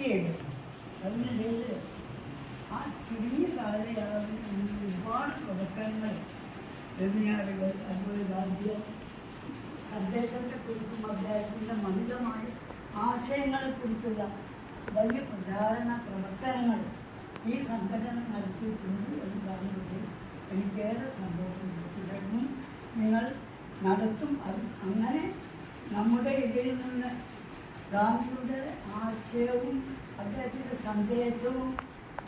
Register ചെയ്തു അതിനിടയിൽ ആ ചുരുങ്ങിയ കാലയളവിൽ ഒരുപാട് പ്രവർത്തനങ്ങൾ വെബിനാറുകൾ അതുപോലെ രാജ്യം സന്ദേശത്തെക്കുറിച്ചും അദ്ദേഹത്തിന്റെ മഹിതമായ ആശയങ്ങളെക്കുറിച്ചുള്ള വലിയ പ്രചാരണ പ്രവർത്തനങ്ങൾ ഈ സംഘടന നടത്തിയിട്ടുണ്ട് എന്ന് പറയുന്നത് എനിക്കേറെ സന്തോഷമുണ്ട്. തുടർന്നും നിങ്ങൾ നടത്തും. അത് അങ്ങനെ നമ്മുടെ ഇടയിൽ നിന്ന് ഗാന്ധിയുടെ ആശയവും അദ്ദേഹത്തിന്റെ സന്ദേശവും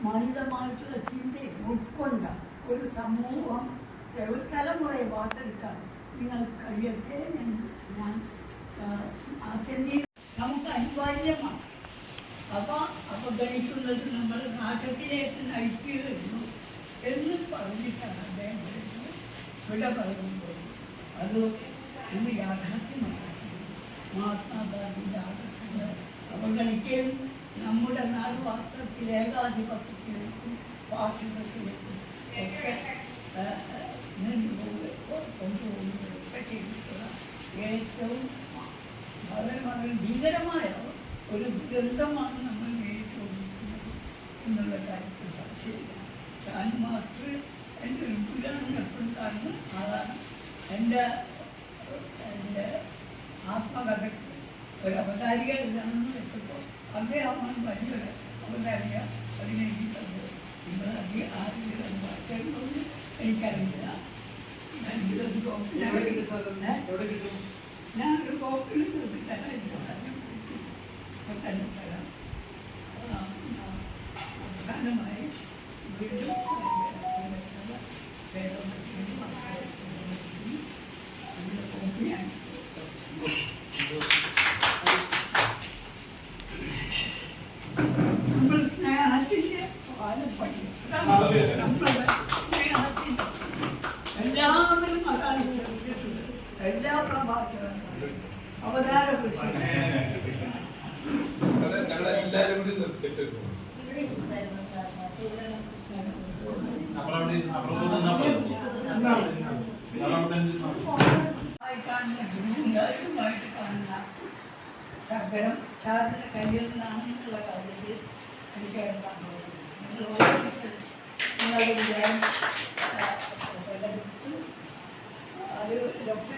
മണിതമായിട്ടുള്ള ചിന്തയും ഉൾക്കൊണ്ട ഒരു സമൂഹം ഒരു തലമുറയെ വാർത്തെടുക്കാൻ നിങ്ങൾക്ക് കഴിയട്ടെ ഞാൻ ആത്യന്തിക നമുക്ക് അനിവാര്യമാണ്. അവ അവഗണിക്കുന്നത് നമ്മൾ നാശത്തിലേക്ക് നയിക്കുന്നു എന്ന് പറഞ്ഞിട്ടാണ് അദ്ദേഹം വിട പറയുമ്പോൾ അത് ഇന്ന് യാഥാർത്ഥ്യമാണ് മഹാത്മാഗാന്ധിയുടെ ആദർശങ്ങൾ അവഗണിക്കുകയും നമ്മുടെ നാല് വാസ്ത്രത്തിൽ ഏകാധിപത്യത്തിലേക്കും ഫാസിസത്തിലേക്കും ഒക്കെ ഒക്കെ ചെയ്തിട്ടുള്ള ഏറ്റവും വളരെ വളരെ ഭീകരമായ ഒരു ദുരന്തമാണ് നമ്മൾ നേരിട്ടുകൊണ്ടിരിക്കുന്നത് എന്നുള്ള കാര്യത്തിൽ സംശയമില്ല. മാസ്റ്റർ എന്റെ ഒരു ഗുരുവാണ് എപ്പോഴും കാണുന്ന അതാണ് എന്റെ എന്റെ ഒരു അവതാരികയില്ലാണെന്ന് വെച്ചപ്പോൾ അദ്ദേഹം വലിയൊരു അവതാരിക അതിനെഴുതിയിട്ടുണ്ട് നിങ്ങൾ അധികം ആരെങ്കിലും എനിക്കറിയില്ല. ഞാനിതൊരു കോപ്പി എവിടെ കിട്ടും സാർ? ഇത്? ഏ? എവിടെ കിട്ടും? ഞാനൊരു കോപ്പിൽ നിർത്തി തരാം എന്റെ കാര്യം ഇപ്പം തന്നെ തരാം ആ, ആ, അവസാനമായി വീണ്ടും എന്റെ വേദോപത്തിന് മക്കളെ സമർപ്പിക്കുന്നു അതിന്റെ കോപ്പി ഞാൻ നമ്മൾ സ്നേഹത്തിന്റെ പാലം പഠിക്കും നമ്മൾ സ്നേഹത്തിന്റെ എല്ലാവരും അതാണ് ശ്രമിച്ചിട്ടുള്ളത് എല്ലാ പ്രഭാഷകരും അവതാര കൃഷി ഞങ്ങളെല്ലാവരും കൂടി നിർത്തിയിട്ട് ഇവിടെ ഇരുന്നായിരുന്നു സാർ ഇവിടെ നമുക്ക് സ്പേസ് നമ്മളവിടെ അപ്പുറത്ത് നിന്നാ പോരെ? നമ്മളവിടെ തന്നെ ഇരുന്നാ കാണുന്ന ശങ്കരം സാറിന്റെ കയ്യിൽ നിന്നാണെന്നുള്ള കാര്യത്തിൽ എനിക്കേറെ സന്തോഷമുണ്ട്. നിങ്ങൾ ഓരോരുത്തരും നിങ്ങളുടെ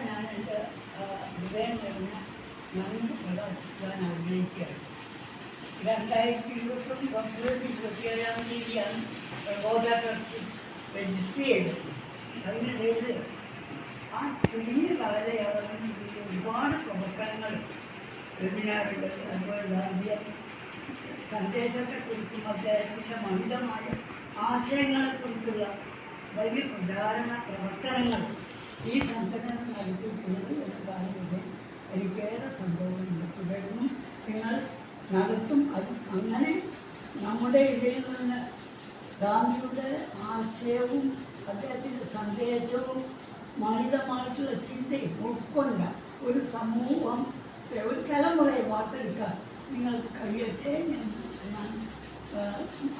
ഞാൻ എന്റെ ഹൃദയം കഴിഞ്ഞ നന്ദി പ്രകാശിക്കാൻ ആഗ്രഹിക്കുകയാണ്. രണ്ടായിരത്തി ഇരുപത്തൊന്ന് പന്ത്രണ്ട് ഇരുപത്തിയേഴാം തീയതിയാണ് പ്രബോധ ട്രസ്റ്റ് രജിസ്റ്റർ ചെയ്തത്. അതിനിടയിൽ ആ ചെറിയ ഇതിൽ ഒരുപാട് പ്രവർത്തനങ്ങൾ വെബിനാറുകൾ അതുപോലെ ഗാന്ധിയ സന്ദേശത്തെക്കുറിച്ചും അദ്ദേഹത്തിന്റെ മഹിതമായ ആശയങ്ങളെക്കുറിച്ചുള്ള വലിയ പ്രചാരണ പ്രവർത്തനങ്ങൾ ഈ സംഘടന നടത്തിയിട്ടുള്ളത് എന്ന് പറയുന്നത് എനിക്കേറെ സന്തോഷമുണ്ട്. തുടർന്നും നിങ്ങൾ നടത്തും. അത് അങ്ങനെ നമ്മുടെ ഇടയിൽ നിന്ന് ഗാന്ധിയുടെ ആശയവും അദ്ദേഹത്തിന്റെ സന്ദേശവും മണിതമായിട്ടുള്ള ചിന്തയും ഉൾക്കൊണ്ട ഒരു സമൂഹം ഒരു തലമുറയെ വാർത്തെടുക്കാൻ നിങ്ങൾക്ക് കഴിയട്ടെ ഞാൻ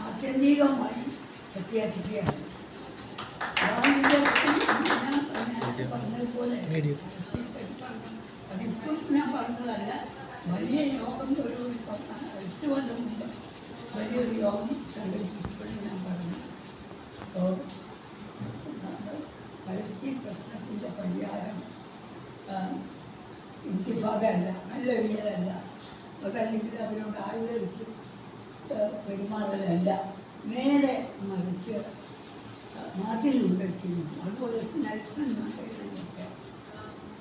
ആത്യന്തികമായി പ്രത്യാശിക്കുകയാണ്. പറഞ്ഞതുപോലെ അതിപ്പം ഞാൻ പറഞ്ഞതല്ല വലിയ യോഗം ഒരു എട്ട് കൊല്ലം മുമ്പ് വലിയൊരു യോഗം സംഘടിപ്പിച്ചപ്പോഴും ഞാൻ പറഞ്ഞു. അപ്പോൾ പലസ്തീൻ പ്രശ്നത്തിന്റെ പരിഹാരം ആ, നല്ല വീടല്ല അതല്ലെങ്കിൽ അവരോട് ആയുധമെടുത്ത് പെരുമാറലല്ല. നേരെ മറിച്ച് നാട്ടിലുണ്ടാക്കുന്നു അതുപോലെ നെൽസൺ മണ്ടയിലൊക്കെ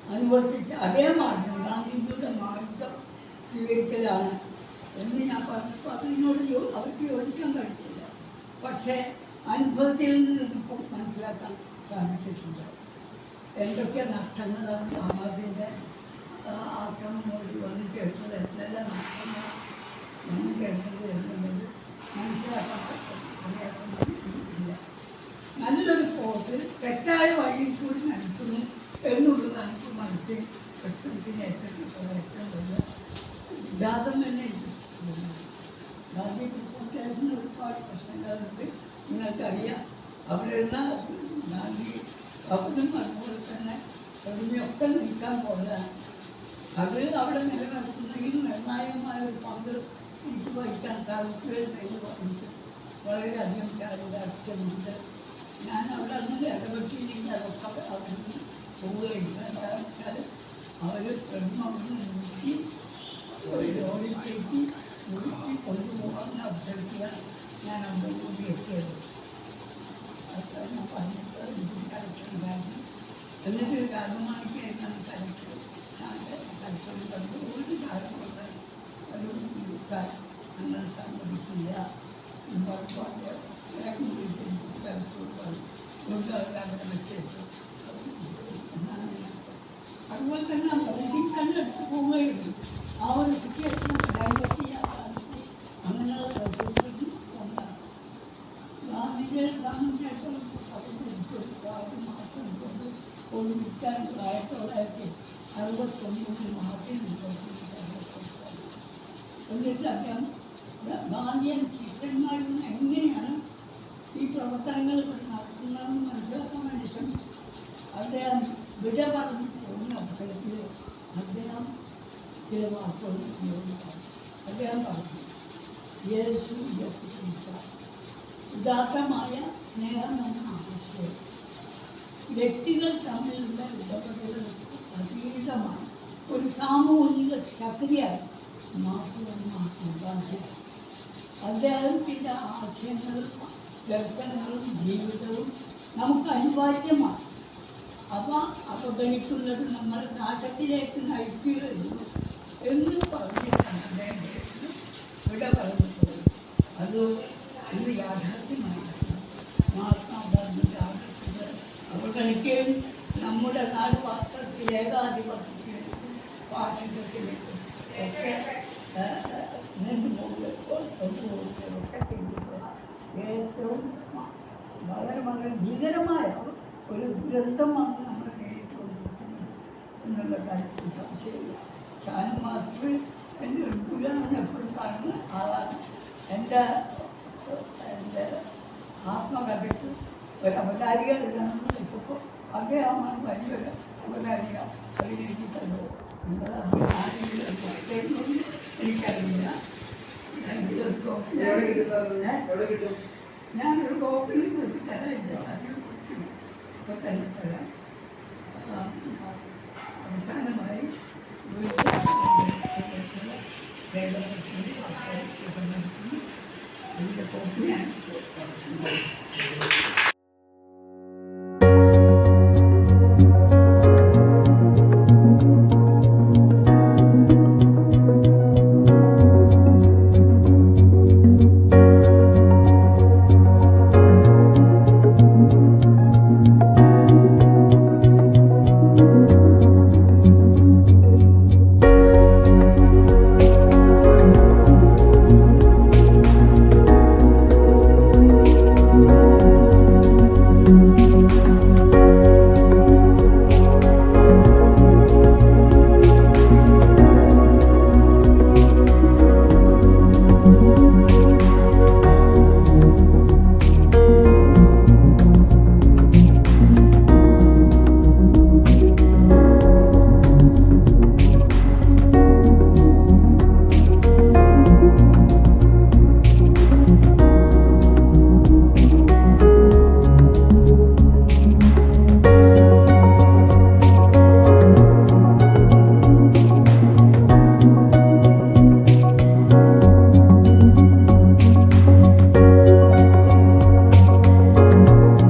അനുവർത്തിച്ച അതേ മാർഗം ഗാന്ധിജിയുടെ മാർഗം സ്വീകരിക്കലാണ് എന്ന് ഞാൻ പറഞ്ഞപ്പോൾ അതിനോട് അവർക്ക് യോജിക്കാൻ കഴിയില്ല. പക്ഷേ അനുഭവത്തിൽ നിന്ന് ഇപ്പോൾ മനസ്സിലാക്കാൻ സാധിച്ചിട്ടുണ്ട്. എന്തൊക്കെ നഷ്ടങ്ങളാണ് ഹമാസിന്റെ ആക്രമണോട് വന്നു ചേർന്നത് എന്തെല്ലാം നഷ്ടങ്ങൾ വന്നു ചേർന്നത് എന്നുള്ളത് മനസ്സിലാക്കാൻ നല്ലൊരു കോഴ്സ് തെറ്റായ വഴിയിൽ കൂടി നടക്കുന്നു എന്നുള്ളതാണ് എനിക്ക് മനസ്സിൽ പ്രശ്നത്തിന് ഏറ്റവും ഏറ്റവും വലിയ വിഘാതം തന്നെ ഗാന്ധി പ്രശ്നത്തിന് ഒരുപാട് പ്രശ്നങ്ങളുണ്ട്. നിങ്ങൾക്കറിയാം. അവിടെ നിന്ന് ഗാന്ധി അവരും അതുപോലെ തന്നെ പ്രതിമയൊക്കെ നിൽക്കാൻ പോരാ അത് അവിടെ നിലനിർത്തുന്നതിൽ നിർണായകമായ ഒരു പങ്ക് എനിക്ക് വഹിക്കാൻ സാധിച്ചു എന്ന് പറഞ്ഞിട്ട് വളരെയധികം ചാരിതാർത്ഥ്യമുണ്ട് ഞാൻ അവിടെ നിന്ന് ഇടപെട്ടില്ലെങ്കിൽ അതൊക്കെ അവിടെ നിന്ന് പോവുകയില്ല എന്താണെന്ന് വെച്ചാൽ അവർ പെണ്ണൊന്ന് നോക്കി ഒരു കയറ്റി മുറുക്കി കൊണ്ടുപോകാവുന്ന അവസരത്തിലാണ് ഞാൻ അവിടെ കൂടി എത്തിയത്. അത്ര ഞാൻ പറഞ്ഞിട്ട് എനിക്ക് എന്നിട്ട് രാജമാണിക്ക് എന്നിട്ട് അദ്ദേഹം ഗാന്ധിയൻ ശിഷ്യന്മാരിൽ എങ്ങനെയാണ് ഈ പ്രവർത്തനങ്ങൾ നടത്തുന്നതെന്ന് മനസ്സിലാക്കാൻ വേണ്ടി ശ്രമിച്ചു. അദ്ദേഹം വിട പറഞ്ഞു. പോകുന്ന അവസരത്തിൽ അദ്ദേഹം ചില വാക്കുകൾ അദ്ദേഹം പറഞ്ഞു യേശു ഉദാത്തമായ സ്നേഹം എന്ന ആശയം വ്യക്തികൾ തമ്മിലുള്ള ഇടപെടലുകൾക്ക് അതീതമായി ഒരു സാമൂഹിക ശക്തിയായി മാറ്റുമെന്ന് മഹാത്മാഗാന്ധിയാണ് അദ്ദേഹത്തിന്റെ ആശയങ്ങളും ദർശനങ്ങളും ജീവിതവും നമുക്ക് അനിവാര്യമാണ്. അവ അവഗണിക്കുന്നത് നമ്മളെ നാശത്തിലേക്ക് നയിക്കുകയുള്ളൂ എന്ന് പറഞ്ഞിട്ടാണ് അദ്ദേഹം ഇവിടെ പറഞ്ഞിട്ടുള്ളത് അത് ഇന്ന് യാഥാർത്ഥ്യമായിരിക്കും. മഹാത്മാഗാന്ധിയുടെ ആദർശങ്ങൾ അവഗണിക്കുകയും നമ്മുടെ നാട് വാസ്ത്രത്തിൽ ഏകാധിപത്യത്തിലേക്കും ഫാസിസത്തിലേക്കും ഒക്കെ പോകുമ്പോൾ കൊണ്ടുപോകുകയും ഒക്കെ ചെയ്തിട്ടുള്ള ഏറ്റവും വളരെ വളരെ ഭീകരമായ ഒരു ദുരന്തമാണ് നമ്മൾ നേരിട്ടുകൊണ്ടിരിക്കുന്നു എന്നുള്ള കാര്യത്തിൽ സംശയമില്ല. ഷാൻ മാസ്റ്റർ എന്റെ ഒരു പുരാണം എപ്പോഴും പറഞ്ഞ ആളാണ്. എന്റെ എന്റെ ആത്മകഥയ്ക്ക് ഒരു അവതാരിക എഴുതണമെന്ന് വെച്ചപ്പോൾ അദ്ദേഹമാണ് വലിയൊരു അവതാരിക അതിലേക്ക് തന്നത് എനിക്കറിയില്ല എവിടെ കിട്ടും സാർ? എവിടെ കിട്ടും ഞാനൊരു കോപ്പി കൊടുത്ത് തരാമില്ല ഇപ്പം തന്നെ തരാം അവസാനമായി രേഖപ്പെടുത്തി അതിന്റെ കോപ്പി ഞാൻ.